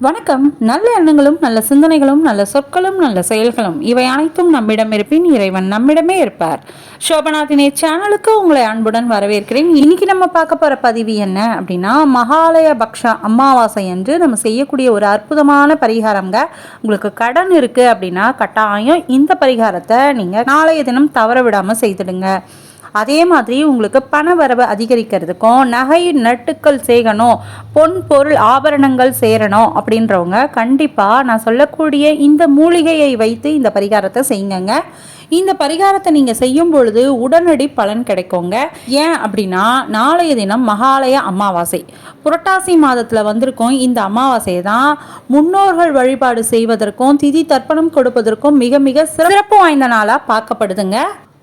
வணக்கம். நல்ல எண்ணங்களும் நல்ல சிந்தனைகளும் நல்ல சொற்களும் நல்ல செயல்களும். இவை அனைத்தும் நம்மிடம் இருப்பின் இறைவன் நம்மிடமே இருப்பார். சோபநாதினே சேனலுக்கு உங்களை அன்புடன் வரவேற்கிறேன். இன்னைக்கு நம்ம பார்க்க போகிற பதிவு என்ன அப்படின்னா மகாலய பக்ஷ அமாவாசை என்று நம்ம செய்யக்கூடிய ஒரு அற்புதமான பரிகாரம்ங்க. உங்களுக்கு கடன் இருக்குது அப்படின்னா கட்டாயம் இந்த பரிகாரத்தை நீங்கள் நாளைய தினம் தவற விடாமல் செய்துடுங்க. அதே மாதிரி உங்களுக்கு பண வரவு அதிகரிக்கிறதுக்கும் நகை நட்டுக்கள் சேகணும் பொன் பொருள் ஆபரணங்கள் சேரணும் அப்படின்றவங்க கண்டிப்பாக நான் சொல்லக்கூடிய இந்த மூலிகையை வைத்து இந்த பரிகாரத்தை செய்யுங்க இந்த பரிகாரத்தை நீங்கள் செய்யும் பொழுது உடனடி பலன் கிடைக்குங்க. ஏன் அப்படின்னா நாளைய தினம் மகாலய அமாவாசை. புரட்டாசி மாதத்தில் வந்திருக்கும் இந்த அமாவாசை தான் முன்னோர்கள் வழிபாடு செய்வதற்கும் திதி தர்ப்பணம் கொடுப்பதற்கும் மிக மிக சிறப்பு வாய்ந்த நாளாக பார்க்கப்படுதுங்க.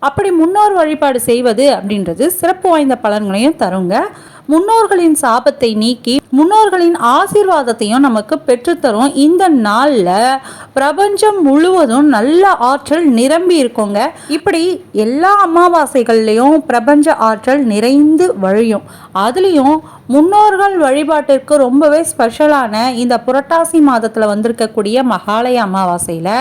அப்படி முன்னோர் வழிபாடு செய்வது அப்படின்றது சிறப்பு வாய்ந்த பலன்களையும் தருங்க. முன்னோர்களின் சாபத்தை நீக்கி முன்னோர்களின் ஆசீர்வாதத்தையும் நமக்கு பெற்றுத்தரும். இந்த நாளில் பிரபஞ்சம் முழுவதும் நல்ல ஆற்றல் நிரம்பி இருக்குங்க. இப்படி எல்லா அமாவாசைகள்லேயும் பிரபஞ்ச ஆற்றல் நிறைந்து வழியும். அதுலேயும் முன்னோர்கள் வழிபாட்டிற்கு ரொம்பவே ஸ்பெஷலான இந்த புரட்டாசி மாதத்தில் வந்திருக்கக்கூடிய மகாலய அமாவாசையில்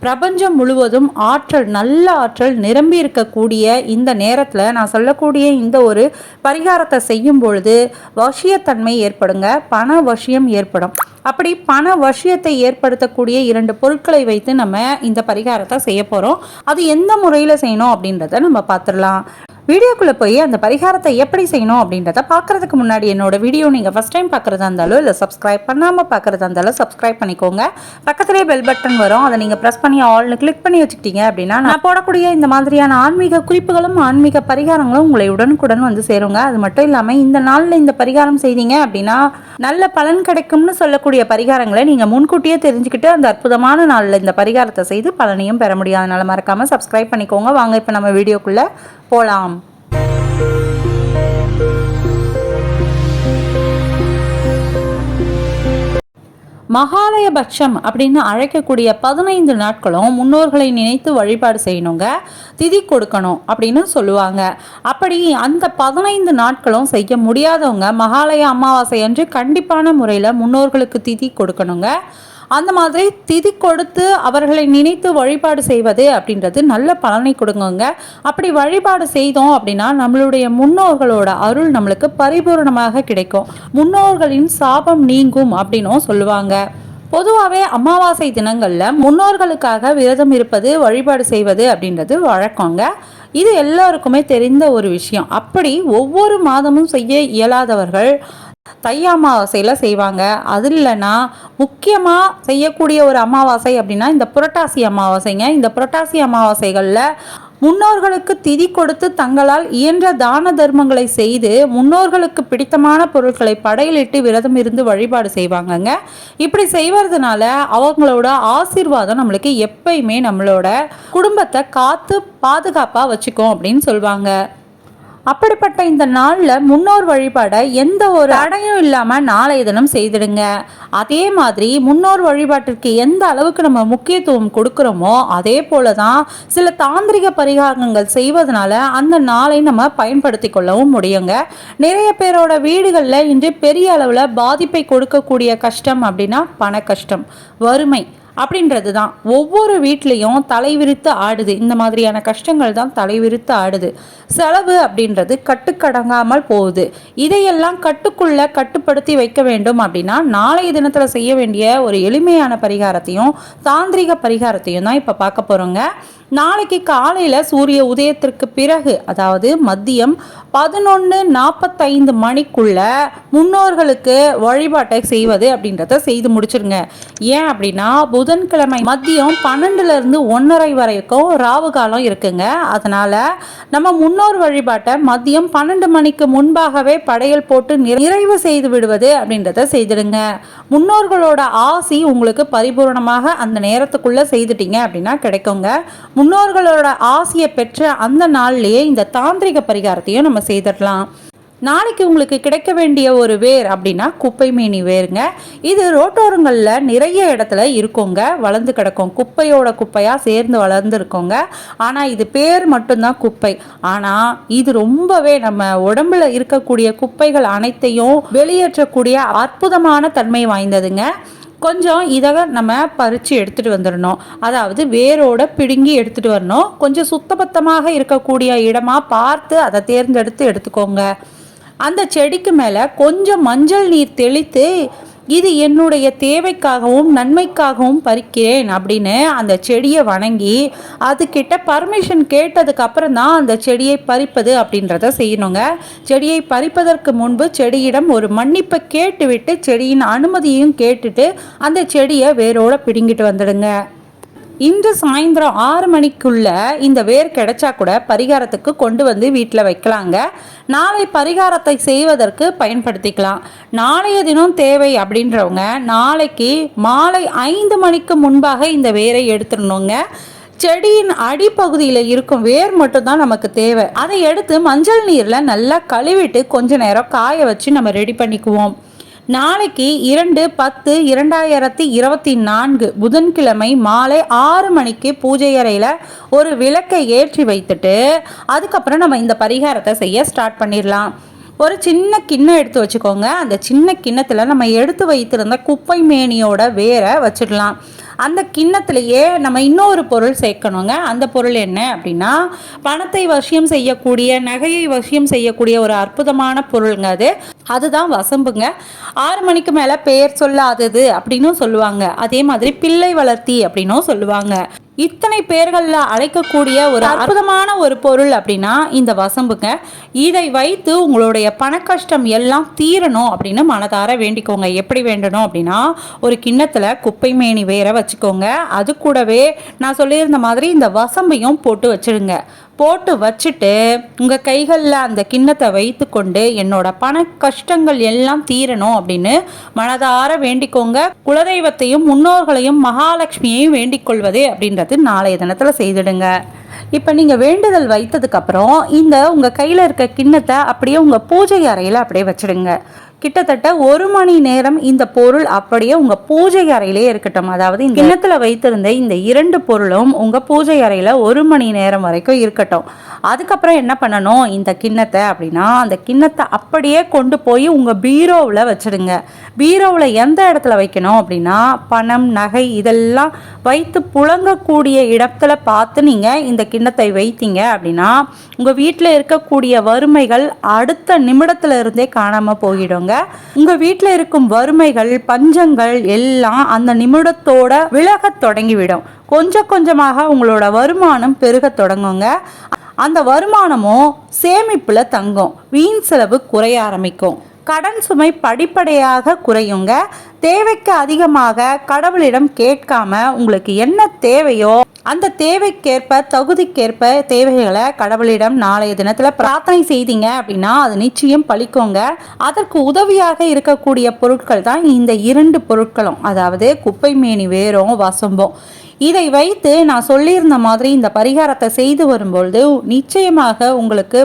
பிரபஞ்சம் முழுவதும் ஆற்றல் நல்ல ஆற்றல் நிரம்பி இருக்கக்கூடிய இந்த நேரத்தில் நான் சொல்லக்கூடிய இந்த ஒரு பரிகாரத்தை செய்யும் பொழுது வசியத்தன்மை ஏற்படுங்க பண வசியம் ஏற்படும். அப்படி பண வசியத்தை ஏற்படுத்தக்கூடிய இரண்டு பொருட்களை வைத்து நம்ம இந்த பரிகாரத்தை செய்ய போகிறோம் அது எந்த முறையில் செய்யணும் அப்படின்றத நம்ம பார்த்துடலாம். வீடியோக்குள்ளே போய் அந்த பரிகாரத்தை எப்படி செய்யணும் அப்படின்றத பார்க்கறதுக்கு முன்னாடி என்னோட வீடியோ நீங்கள் ஃபஸ்ட் டைம் பார்க்குறதா இருந்தாலும் இல்லை சப்ஸ்கிரைப் பண்ணாமல் பார்க்குறதா இருந்தாலும் சப்ஸ்கிரைப் பண்ணிக்கோங்க. பக்கத்துலேயே பெல் பட்டன் வரும். அதை நீங்கள் ப்ரெஸ் பண்ணி ஆல்னு கிளிக் பண்ணி வச்சுக்கிட்டீங்க அப்படின்னா நான் போடக்கூடிய இந்த மாதிரியான ஆன்மீக குறிப்புகளும் ஆன்மீக பரிகாரங்களும் உங்களை உடனுக்குடன் வந்து சேருங்க. அது மட்டும் இல்லாமல் இந்த நாளில் இந்த பரிகாரம் செய்தீங்க அப்படின்னா நல்ல பலன் கிடைக்கும்னு சொல்லக்கூடிய பரிகாரங்களை நீங்கள் முன்கூட்டியே தெரிஞ்சுக்கிட்டு அந்த அற்புதமான நாளில் இந்த பரிகாரத்தை செய்து பலனையும் பெற முடியாதனால மறக்காமல் சப்ஸ்கிரைப் பண்ணிக்கோங்க. வாங்க இப்போ நம்ம வீடியோக்குள்ளே போலாம். மகாலயபட்சம் அப்படின்னு அழைக்கக்கூடிய பதினைந்து நாட்களும் முன்னோர்களை நினைத்து வழிபாடு செய்யணுங்க. திதி கொடுக்கணும் அப்படின்னு சொல்லுவாங்க. அப்படி அந்த பதினைந்து நாட்களும் செய்ய முடியாதவங்க மகாலய அமாவாசை அன்று கண்டிப்பான முறையில் முன்னோர்களுக்கு திதி கொடுக்கணுங்க. அந்த மாதிரி திதி கொடுத்து அவர்களை நினைத்து வழிபாடு செய்வது அப்படின்றது நல்ல பலனை கொடுங்க அப்படி வழிபாடு செய்தோம் அப்படின்னா நம்மளுடைய முன்னோர்களோட அருள் நம்மளுக்கு பரிபூர்ணமாக கிடைக்கும். முன்னோர்களின் சாபம் நீங்கும் அப்படின்னும் சொல்லுவாங்க. பொதுவாகவே அமாவாசை தினங்களில் முன்னோர்களுக்காக விரதம் இருப்பது வழிபாடு செய்வது அப்படின்றது வழக்கங்க. இது எல்லாருக்குமே தெரிந்த ஒரு விஷயம். அப்படி ஒவ்வொரு மாதமும் செய்ய இயலாதவர்கள் தை அமாவாசையில் செய்வாங்க. அது இல்லைன்னா முக்கியமாக செய்யக்கூடிய ஒரு அமாவாசை அப்படின்னா இந்த புரட்டாசி அமாவாசைங்க. இந்த புரட்டாசி அமாவாசைகளில் முன்னோர்களுக்கு திதி கொடுத்து தங்களால் இயன்ற தான தர்மங்களை செய்து முன்னோர்களுக்கு பிடித்தமான பொருட்களை படையிலிட்டு விரதம் இருந்து வழிபாடு செய்வாங்கங்க. இப்படி செய்வதனால அவங்களோட ஆசீர்வாதம் நம்மளுக்கு எப்பயுமே நம்மளோட குடும்பத்தை காத்து பாதுகாப்பாக வச்சுக்கோம் அப்படின்னு சொல்லுவாங்க அப்படிப்பட்ட இந்த நாளில் முன்னோர் வழிபாடை எந்த ஒரு அடையும் இல்லாமல் நாளைய தினம் செய்திடுங்க. அதே மாதிரி முன்னோர் வழிபாட்டிற்கு எந்த அளவுக்கு நம்ம முக்கியத்துவம் கொடுக்குறோமோ அதே போல தான் சில தாந்திரிக பரிகாரங்கள் செய்வதனால அந்த நாளை நம்ம பயன்படுத்தி கொள்ளவும் முடியுங்க. நிறைய பேரோட வீடுகளில் இன்று பெரிய அளவில் பாதிப்பை கொடுக்கக்கூடிய கஷ்டம் அப்படின்னா பண கஷ்டம் வறுமை. அப்படின்றது தான் ஒவ்வொரு வீட்லேயும் தலைவிரித்து ஆடுது. இந்த மாதிரியான கஷ்டங்கள் தான் தலைவிரித்து ஆடுது. செலவு அப்படின்றது கட்டுக்கடங்காமல் போகுது. இதையெல்லாம் கட்டுக்குள்ள கட்டுப்படுத்தி வைக்க வேண்டும் அப்படின்னா நாளைய தினத்தில் செய்ய வேண்டிய ஒரு எளிமையான பரிகாரத்தையும் தாந்திரிக பரிகாரத்தையும் தான் இப்போ பார்க்க போகிறோங்க நாளைக்கு காலையில் சூரிய உதயத்திற்கு பிறகு அதாவது மதியம் பதினொன்று நாற்பத்தைந்து மணிக்குள்ள முன்னோர்களுக்கு வழிபாட்டை செய்வது அப்படின்றத செய்து முடிச்சிருங்க. ஏன் அப்படின்னா புதன்கிழமை மதியம் பன்னெண்டுல இருந்து ஒன்றரை வரைக்கும் ராவு காலம் இருக்குங்க. அதனால நம்ம முன்னோர் வழிபாட்டை மதியம் பன்னெண்டு மணிக்கு முன்பாகவே படையல் போட்டு நிறைவு செய்து விடுவது அப்படின்றத செய்திடுங்க. முன்னோர்களோட ஆசி உங்களுக்கு பரிபூர்ணமாக அந்த நேரத்துக்குள்ள செய்துட்டீங்க அப்படின்னா கிடைக்குங்க. முன்னோர்களோட ஆசையை பெற்ற அந்த நாள்லயே இந்த தாந்திரிக பரிகாரத்தையும் நம்ம செய்திடலாம். நாளைக்கு உங்களுக்கு கிடைக்க வேண்டிய ஒரு வேர் அப்படின்னா குப்பை மீனி வேருங்க. இது ரோட்டோரங்களில் நிறைய இடத்துல இருக்குங்க. வளர்ந்து கிடக்கும். குப்பையோட குப்பையாக சேர்ந்து வளர்ந்துருக்கோங்க. ஆனால் இது பேர் மட்டும்தான் குப்பை. ஆனால் இது ரொம்பவே நம்ம உடம்புல இருக்கக்கூடிய குப்பைகள் அனைத்தையும் வெளியேற்றக்கூடிய அற்புதமான தன்மை வாய்ந்ததுங்க. கொஞ்சம் இதை நம்ம பறித்து எடுத்துகிட்டு வந்துடணும் அதாவது வேரோட பிடுங்கி எடுத்துகிட்டு வரணும். கொஞ்சம் சுத்தபத்தமாக இருக்கக்கூடிய இடமா பார்த்து அதை தேர்ந்தெடுத்து எடுத்துக்கோங்க. அந்த செடிக்கு மேலே கொஞ்சம் மஞ்சள் நீர் தெளித்து இது என்னுடைய தேவைக்காகவும் நன்மைக்காகவும் பறிக்கிறேன் அப்படின்னு அந்த செடியை வணங்கி அதுக்கிட்ட பர்மிஷன் கேட்டதுக்கு அப்புறம் தான் அந்த செடியை பறிப்பது அப்படின்றத செய்யணுங்க. செடியை பறிப்பதற்கு முன்பு செடியிடம் ஒரு மன்னிப்பை கேட்டுவிட்டு செடியின் அனுமதியும் கேட்டுட்டு அந்த செடியை வேரோட பிடுங்கிட்டு வந்துடுங்க. இன்று சாயந்தரம் ஆறு மணிக்குள்ள இந்த வேர் கிடைச்சா கூட பரிகாரத்துக்கு கொண்டு வந்து வீட்டில் வைக்கலாங்க. நாளை பரிகாரத்தை செய்வதற்கு பயன்படுத்திக்கலாம். நாளைய தினம் தேவை அப்படின்றவங்க நாளைக்கு மாலை ஐந்து மணிக்கு முன்பாக இந்த வேரை எடுத்துடணுங்க. செடியின் அடிப்பகுதியில் இருக்கும் வேர் மட்டும்தான் நமக்கு தேவை. அதை எடுத்து மஞ்சள் நீரில் நல்லா கழுவிட்டு கொஞ்ச நேரம் காய வச்சு நம்ம ரெடி பண்ணிக்குவோம். நாளைக்கு இரண்டு பத்து இரண்டாயிரத்தி இருபத்தி நான்கு புதன்கிழமை மாலை ஆறு மணிக்கு பூஜை அறையில் ஒரு விளக்கை ஏற்றி வைத்துட்டு அதுக்கப்புறம் நம்ம இந்த பரிகாரத்தை செய்ய ஸ்டார்ட் பண்ணிடலாம். ஒரு சின்ன கிண்ணம் எடுத்து வச்சுக்கோங்க. அந்த சின்ன கிண்ணத்தில் நம்ம எடுத்து வைத்திருந்த குப்பை மேனியோட வேரை வச்சிடலாம். அந்த கிண்ணத்திலேயே நம்ம இன்னொரு பொருள் சேர்க்கணுங்க. அந்த பொருள் என்ன அப்படின்னா பணத்தை வசியம் செய்யக்கூடிய நகையை வசியம் செய்யக்கூடிய ஒரு அற்புதமான பொருளுங்க அது. அதுதான் வசம்புங்க. ஆறு மணிக்கு மேலே பெயர் சொல்லாதது அப்படின்னும் சொல்லுவாங்க. அதே மாதிரி பிள்ளை வளர்த்தி அப்படின்னும் சொல்லுவாங்க. இத்தனை பேர்களில் அழைக்கக்கூடிய ஒரு அற்புதமான ஒரு பொருள் அப்படின்னா இந்த வசம்புங்க. இதை வைத்து உங்களுடைய பண கஷ்டம் எல்லாம் தீரணும் அப்படின்னு மனதார வேண்டிக்கோங்க. எப்படி வேண்டணும் அப்படின்னா ஒரு கிண்ணத்தில் குப்பை மேனி வேற வச்சுக்கோங்க. அது கூடவே நான் சொல்லியிருந்த மாதிரி இந்த வசம்பையும் போட்டு வச்சிடுங்க. போட்டு வச்சுட்டு உங்கள் கைகளில் அந்த கிண்ணத்தை வைத்து கொண்டு என்னோட பண கஷ்டங்கள் எல்லாம் தீரணும் அப்படின்னு மனதார வேண்டிக்கோங்க. குலதெய்வத்தையும் முன்னோர்களையும் மகாலட்சுமியையும் வேண்டிக் கொள்வது அப்படின்றது நாளைய தினத்தில் செய்திடுங்க. இப்போ நீங்கள் வேண்டுதல் வைத்ததுக்கப்புறம் இந்த உங்கள் கையில் இருக்க கிண்ணத்தை அப்படியே உங்கள் பூஜை அறையில் அப்படியே வச்சுடுங்க. கிட்டத்தட்ட ஒரு மணி நேரம் இந்த பொருள் அப்படியே உங்க பூஜை அறையிலே இருக்கட்டும். அதாவது இந்த கிண்ணத்துல வைத்திருந்த இந்த இரண்டு பொருளும் உங்க பூஜை அறையில ஒரு மணி நேரம் வரைக்கும் இருக்கட்டும். அதுக்கப்புறம் என்ன பண்ணணும்? இந்த கிண்ணத்தை அப்படின்னா அந்த கிண்ணத்தை அப்படியே கொண்டு போய் உங்க பீரோவில் வச்சிடுங்க. பீரோவில் எந்த இடத்துல வைக்கணும் அப்படின்னா பணம் நகை இதெல்லாம் வைத்து புழங்கக்கூடிய இடத்துல பார்த்து நீங்கள் இந்த கிண்ணத்தை வைத்தீங்க அப்படின்னா உங்கள் வீட்டில் இருக்கக்கூடிய வறுமைகள் அடுத்த நிமிடத்துல இருந்தே காணாமல் போயிடுங்க. உங்கள் வீட்டில் இருக்கும் வறுமைகள் பஞ்சங்கள் எல்லாம் அந்த நிமிடத்தோட விலகத் தொடங்கிவிடும். கொஞ்சம் கொஞ்சமாக உங்களோட வருமானம் பெருக தொடங்குங்க. அந்த வருமானமும் சேமிப்பில் தங்கும். வீண் செலவு குறைய ஆரம்பிக்கும். கடன் சுமை படிப்படியாக குறையுங்க. தேவைக்கு அதிகமாக கடவுளிடம் கேட்காம உங்களுக்கு என்ன தேவையோ அந்த தேவைக்கேற்ப தகுதிக்கேற்ப தேவைகளை கடவுளிடம் நாளைய தினத்தில் பிரார்த்தனை செய்தீங்க அப்படின்னா அது நிச்சயம் பழிக்கோங்க. அதற்கு உதவியாக இருக்கக்கூடிய பொருட்கள் தான் இந்த இரண்டு பொருட்களும். அதாவது குப்பை மேனி வேரும் வசம்பும். இதை வைத்து நான் சொல்லியிருந்த மாதிரி இந்த பரிகாரத்தை செய்து வரும்பொழுது நிச்சயமாக உங்களுக்கு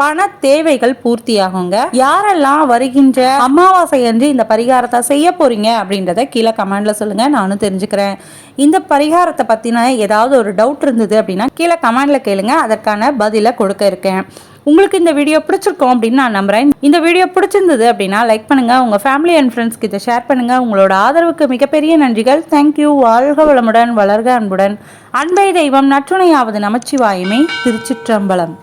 பண தேவைகள் பூர்த்தியாகுங்க. யாரெல்லாம் வருகின்ற அமாவாசை அன்று இந்த பரிகாரத்தை செய்ய போறீங்க அப்படின்றத கீழே கமெண்ட்ல சொல்லுங்க. நானும் தெரிஞ்சுக்கிறேன். இந்த பரிகாரத்தை பத்தின ஏதாவது ஒரு டவுட் இருந்தது அப்படின்னா கீழே கமெண்ட்ல கேளுங்க. அதற்கான பதிலை கொடுக்க இருக்கேன். உங்களுக்கு இந்த வீடியோ பிடிச்சிருக்கோம் அப்படின்னு நான் நம்புறேன். இந்த வீடியோ பிடிச்சிருந்தது அப்படின்னா லைக் பண்ணுங்கள் உங்கள் ஃபேமிலி அண்ட் ஃப்ரெண்ட்ஸ்க்கு இதை ஷேர் பண்ணுங்கள் உங்களோட ஆதரவுக்கு மிகப்பெரிய நன்றிகள். தேங்க்யூ வாழ்க வளமுடன் வளர்க அன்புடன். அன்பை தெய்வம் நற்றுணையாவது நமச்சிவாயுமே. திருச்சிற்றம்பலம்.